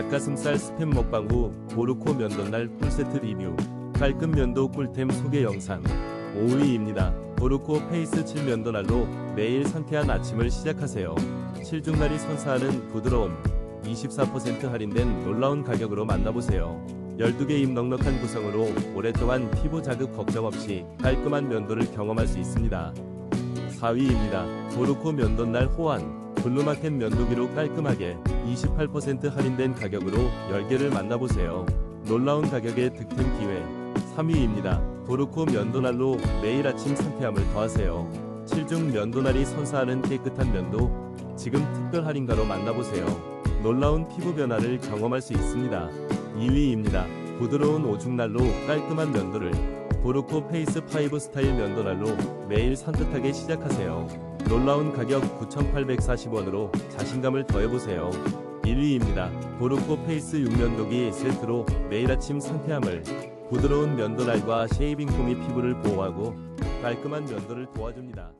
닭가슴살 스팸 먹방 후 보르코 면도날 풀세트 리뷰 깔끔 면도 꿀템 소개 영상 5위입니다. 보르코 페이스 7 면도날로 매일 상쾌한 아침을 시작하세요. 7중날이 선사하는 부드러움 24% 할인된 놀라운 가격으로 만나보세요. 12개 입 넉넉한 구성으로 오랫동안 피부 자극 걱정 없이 깔끔한 면도를 경험할 수 있습니다. 4위입니다. 보르코 면도날 호환 블루마켓 면도기로 깔끔하게 28% 할인된 가격으로 10개를 만나보세요. 놀라운 가격의 득템 기회 3위입니다. 보르코 면도날로 매일 아침 상쾌함을 더하세요. 7중 면도날이 선사하는 깨끗한 면도 지금 특별 할인가로 만나보세요. 놀라운 피부 변화를 경험할 수 있습니다. 2위입니다. 부드러운 오중날로 깔끔한 면도를 보르코 페이스 5 스타일 면도날로 매일 산뜻하게 시작하세요. 놀라운 가격 9,840원으로 자신감을 더해보세요. 1위입니다. 보르코 페이스 6면도기 세트로 매일 아침 상쾌함을 부드러운 면도날과 쉐이빙 폼이 피부를 보호하고 깔끔한 면도를 도와줍니다.